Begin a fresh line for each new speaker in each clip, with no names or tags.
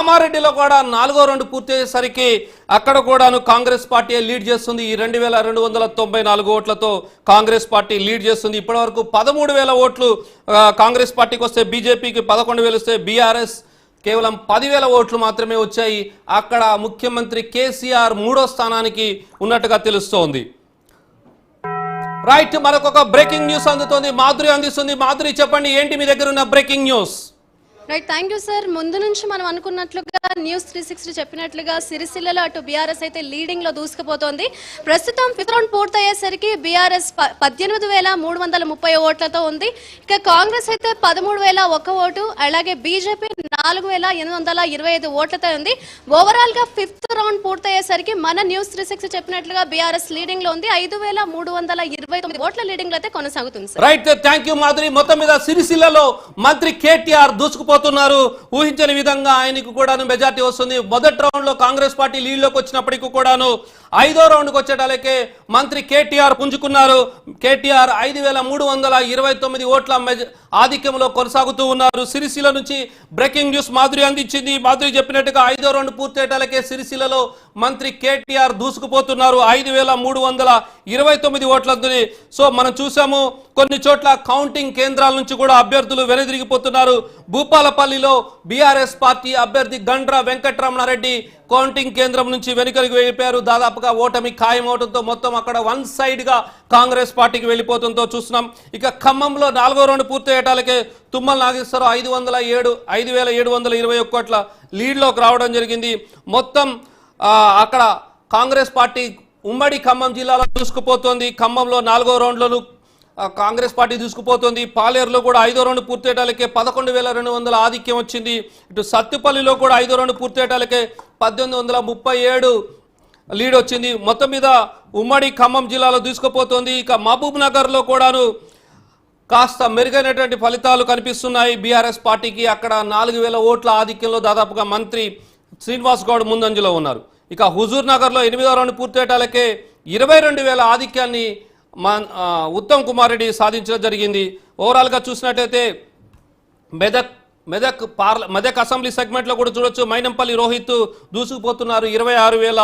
కామారెడ్డిలో కూడా నాలుగో రెండు పూర్తి అయ్యేసరికి అక్కడ కూడాను కాంగ్రెస్ పార్టీ లీడ్ చేస్తుంది. ఈ రెండు వేల రెండు వందల తొంభై నాలుగు ఓట్లతో కాంగ్రెస్ పార్టీ లీడ్ చేస్తుంది. ఇప్పటివరకు పదమూడు వేల ఓట్లు కాంగ్రెస్ పార్టీకి వస్తే బీజేపీకి పదకొండు వేలు వస్తే బీఆర్ఎస్ కేవలం పదివేల ఓట్లు మాత్రమే వచ్చాయి. అక్కడ ముఖ్యమంత్రి కేసీఆర్ మూడో స్థానానికి ఉన్నట్టుగా తెలుస్తోంది. రైట్ మనకొక బ్రేకింగ్ న్యూస్ అందుతోంది. మాధురి అందిస్తుంది. మాధురి చెప్పండి ఏంటి మీ దగ్గర ఉన్న breaking news?
Right thank you sir ముందు నుంచి మనం అనుకున్నట్లుగా న్యూస్ త్రీ సిక్స్టీ చెప్పినట్లుగా సిరిసిల్లలో అటు బీఆర్ఎస్ అయితే లీడింగ్లో దూసుకుపోతోంది. ప్రస్తుతం ఫిఫ్త్ రౌండ్ పూర్తయ్యేసరికి బీఆర్ఎస్ పద్దెనిమిది వేల మూడు వందల ముప్పై ఓట్లతో ఉంది. ఇక కాంగ్రెస్ అయితే పదమూడు వేల ఒక్క ఓటు అలాగే బీజేపీ నాలుగు వేల ఎనిమిది వందల ఇరవై ఐదు ఓట్లతో ఉంది. ఓవరాల్గా ఫిఫ్త్ రౌండ్ పూర్తయ్యేసరికి మన న్యూస్ త్రీ సిక్స్ చెప్పినట్లుగా బీఆర్ఎస్ లీడింగ్లో ఉంది. ఐదు వేల మూడు వందల ఇరవై తొమ్మిది ఓట్ల లీడింగ్లో అయితే కొనసాగుతుంది
రైట్ థ్యాంక్ యూ మాధురి. మొత్తం మీద సిరిసిల్లలో మంత్రి కేటీఆర్ దూసుకుపోతున్నారు ఊహించని విధంగా ఆయనకు కూడాను మెజార్టీ వస్తుంది. మొదటి రౌండ్లో కాంగ్రెస్ పార్టీ లీడ్లోకి వచ్చినప్పటికీ కూడాను ఐదో రౌండ్కి వచ్చేటాలకే మంత్రి కేటీఆర్ పుంజుకున్నారు. కేటీఆర్ ఐదు వేల మూడు వందల ఇరవై తొమ్మిది ఓట్ల ఆధిక్యంలో కొనసాగుతూ ఉన్నారు. సిరిసిల నుంచి బ్రేకింగ్ న్యూస్ మాధురి అందించింది. మాధురి చెప్పినట్టుగా ఐదో రౌండ్ పూర్తయ్యేటాలకే సిరిసిలలో మంత్రి కేటీఆర్ దూసుకుపోతున్నారు. ఐదు వేల మూడు వందల ఇరవై తొమ్మిది ఓట్లందుని. సో మనం చూసాము కొన్ని చోట్ల కౌంటింగ్ కేంద్రాల నుంచి కూడా అభ్యర్థులు వెనుదిరిగిపోతున్నారు. భూపాలపల్లిలో బీఆర్ఎస్ పార్టీ అభ్యర్థి గండ్ర వెంకటరమణారెడ్డి కౌంటింగ్ కేంద్రం నుంచి వెనుకలికి వెళ్ళిపోయారు. దాదాపుగా ఓటమి ఖాయం అవడంతో మొత్తం అక్కడ వన్ సైడ్గా కాంగ్రెస్ పార్టీకి వెళ్ళిపోతుందో చూస్తున్నాం. ఇక ఖమ్మంలో నాలుగో రౌండ్ పూర్తయ్యేటాలకే తుమ్మల నాగేశ్వరరావు ఐదు వందల ఏడు ఐదు వేల ఏడు వందల ఇరవై ఒక్కట్ల లీడ్లోకి రావడం జరిగింది. మొత్తం అక్కడ కాంగ్రెస్ పార్టీ ఉమ్మడి ఖమ్మం జిల్లాలో దూసుకుపోతోంది. ఖమ్మంలో నాలుగో రౌండ్లను కాంగ్రెస్ పార్టీ దూసుకుపోతుంది. పాలేరులో కూడా ఐదో రౌండ్ పూర్తయ్యేటాలకే పదకొండు వేల రెండు వందల ఆధిక్యం వచ్చింది. ఇటు సత్తుపల్లిలో కూడా ఐదో రౌండ్ పూర్తయ్యేటాలకే పద్దెనిమిది వందల ముప్పై ఏడు లీడ్ వచ్చింది. మొత్తం మీద ఉమ్మడి ఖమ్మం జిల్లాలో దూసుకుపోతుంది. ఇక మహబూబ్ నగర్లో కూడాను కాస్త మెరుగైనటువంటి ఫలితాలు కనిపిస్తున్నాయి. బీఆర్ఎస్ పార్టీకి అక్కడ నాలుగు వేల ఓట్ల ఆధిక్యంలో దాదాపుగా మంత్రి శ్రీనివాస్ గౌడ్ ముందంజలో ఉన్నారు. ఇక హుజూర్ నగర్లో ఎనిమిదో రౌండ్ పూర్తయ్యేటాలకే ఇరవై రెండు వేల ఆధిక్యాన్ని మన్ ఉత్తమ్ కుమార్ రెడ్డి సాధించడం జరిగింది. ఓవరాల్గా చూసినట్టయితే మెదక్ మెదక్ పార్ల మెదక్ అసెంబ్లీ సెగ్మెంట్లో కూడా చూడొచ్చు. మైనంపల్లి రోహిత్ దూసుకుపోతున్నారు. ఇరవై ఆరు వేల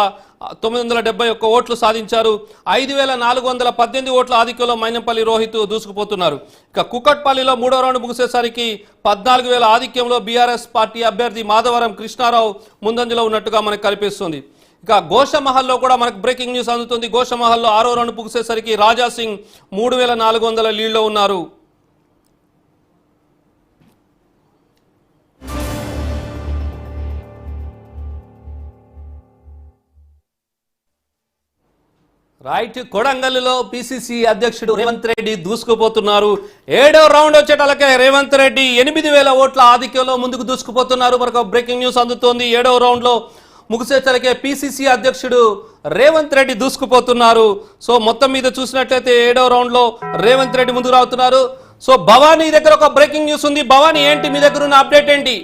తొమ్మిది వందల డెబ్బై ఒక్క ఓట్లు సాధించారు. ఐదు వేల నాలుగు వందల పద్దెనిమిది ఓట్ల ఆధిక్యంలో మైనంపల్లి రోహిత్ దూసుకుపోతున్నారు. ఇక కుకట్పల్లిలో మూడో రౌండ్ ముగిసేసరికి పద్నాలుగు వేల ఆధిక్యంలో బీఆర్ఎస్ పార్టీ అభ్యర్థి మాధవరం కృష్ణారావు ముందంజలో ఉన్నట్టుగా మనకు కనిపిస్తుంది. ఇక గోషమహల్లో కూడా మనకు బ్రేకింగ్ న్యూస్ అందుతుంది. గోషమహల్లో ఆరో రౌండ్ పుగిసేసరికి రాజా సింగ్ మూడు వేల నాలుగు వందల లీడ్లో ఉన్నారు. రైట్ కొడంగల్లులో పిసిసి అధ్యక్షుడు రేవంత్ రెడ్డి దూసుకుపోతున్నారు. ఏడో రౌండ్ వచ్చేటలకే రేవంత్ రెడ్డి ఎనిమిది వేల ఓట్ల ఆధిక్యంలో ముందుకు దూసుకుపోతున్నారు. మనకు బ్రేకింగ్ న్యూస్ అందుతోంది. ఏడో రౌండ్లో ముగిసేసరికే పిసిసి అధ్యక్షుడు రేవంత్ రెడ్డి దూసుకుపోతున్నారు. సో మొత్తం మీద చూసినట్లయితే ఏడో రౌండ్లో రేవంత్ రెడ్డి ముందుకు రావుతున్నారు. సో భవానీ దగ్గర ఒక బ్రేకింగ్ న్యూస్ ఉంది. భవానీ ఏంటి మీ దగ్గర ఉన్న అప్డేట్ ఏంటి?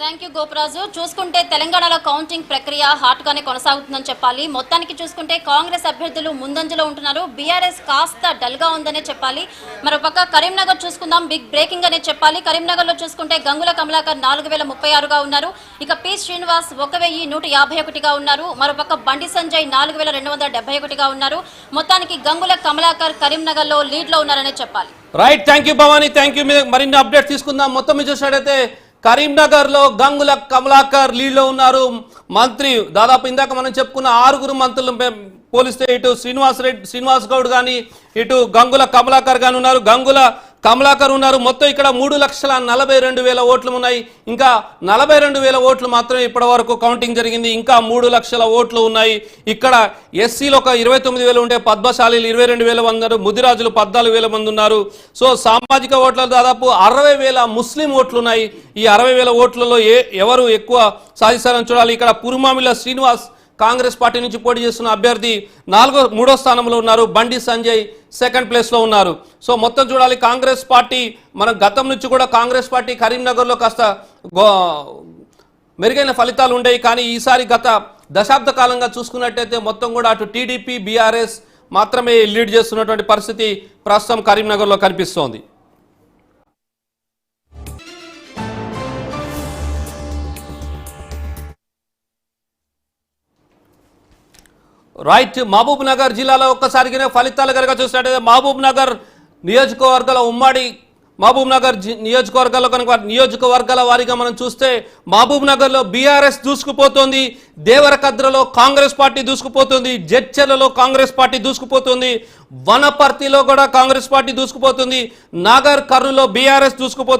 థ్యాంక్ యూ గోపరాజు చూసుకుంటే తెలంగాణలో కౌంటింగ్ ప్రక్రియ హాట్ గానే కొనసాగుతుందని చెప్పాలి. మొత్తానికి చూసుకుంటే కాంగ్రెస్ అభ్యర్థులు ముందంజలో ఉంటున్నారు. బీఆర్ఎస్ కాస్త డల్గా ఉందనే చెప్పాలి. మరోపక్క కరీంనగర్ చూసుకుందాం. బిగ్ బ్రేకింగ్ అనే చెప్పాలి. కరీంనగర్లో చూసుకుంటే గంగుల కమలాకర్ నాలుగు వేల ముప్పై ఆరుగా ఉన్నారు. ఇక పి శ్రీనివాస్ ఒక వెయ్యి నూట యాభై ఒకటిగా ఉన్నారు. మరోపక్క బండి సంజయ్ నాలుగు వేల రెండు వందల డెబ్బై ఒకటిగా ఉన్నారు. మొత్తానికి గంగుల కమలాకర్ కరీంనగర్లో లీడ్లో ఉన్నారనే చెప్పాలి.
Right thank you Bhavani thank you మరిన్ని అప్డేట్ తీసుకుందాం. మొత్తం మీద చూసినట్టయితే కరీంనగర్లో గంగుల కమలాకర్ లీడ్లో ఉన్నారు. మంత్రి దాదాపు ఇందాక మనం చెప్పుకున్న ఆరుగురు మంత్రులు పోలిస్తే ఇటు శ్రీనివాస్ రెడ్డి శ్రీనివాస్ గౌడ్ కానీ ఇటు గంగుల కమలాకర్ కానీ ఉన్నారు. గంగుల కమలాకర్ ఉన్నారు. మొత్తం ఇక్కడ మూడు లక్షల నలభై రెండు వేల ఓట్లు ఉన్నాయి. ఇంకా నలభై రెండు వేల ఓట్లు మాత్రమే ఇప్పటి వరకు కౌంటింగ్ జరిగింది. ఇంకా మూడు లక్షల ఓట్లు ఉన్నాయి. ఇక్కడ ఎస్సీలో ఒక ఇరవై తొమ్మిది వేలు ఉంటే పద్మశాలీలు ఇరవై రెండు వేల మంది ముదిరాజులు పద్నాలుగు వేల మంది ఉన్నారు. సో సామాజిక ఓట్ల దాదాపు అరవై వేల ముస్లిం ఓట్లు ఉన్నాయి. ఈ అరవై వేల ఓట్లలో ఏ ఎవరు ఎక్కువ సాధిస్తారని చూడాలి. ఇక్కడ పురుమామిల శ్రీనివాస్ కాంగ్రెస్ పార్టీ నుంచి పోటీ చేస్తున్న అభ్యర్థి నాలుగో మూడో స్థానంలో ఉన్నారు. బండి సంజయ్ సెకండ్ ప్లేస్లో ఉన్నారు. సో మొత్తం చూడాలి కాంగ్రెస్ పార్టీ మనం గతం నుంచి కూడా కాంగ్రెస్ పార్టీ కరీంనగర్లో కాస్త మెరుగైన ఫలితాలు ఉండేవి. కానీ ఈసారి గత దశాబ్ద కాలంగా చూసుకున్నట్టయితే మొత్తం కూడా అటు టీడీపీ బీఆర్ఎస్ మాత్రమే లీడ్ చేస్తున్నటువంటి పరిస్థితి ప్రస్తుతం కరీంనగర్లో కనిపిస్తోంది. రైట్ మహబూబ్ నగర్ జిల్లాలో ఒక్కసారిగా ఫలితాలు కనుక చూసినట్టయితే మహబూబ్ నగర్ నియోజకవర్గాల ఉమ్మడి మహబూబ్ నగర్ నియోజకవర్గాల్లో కనుక నియోజకవర్గాల వారీగా మనం చూస్తే మహబూబ్ నగర్లో బీఆర్ఎస్ దూసుకుపోతుంది దేవరకద్రలో కాంగ్రెస్ పార్టీ దూసుకుపోతుంది జడ్చర్లలో కాంగ్రెస్ పార్టీ దూసుకుపోతుంది వనపర్తిలో కూడా కాంగ్రెస్ పార్టీ దూసుకుపోతుంది నాగర్ కర్నూలో బీఆర్ఎస్ దూసుకుపోతుంది.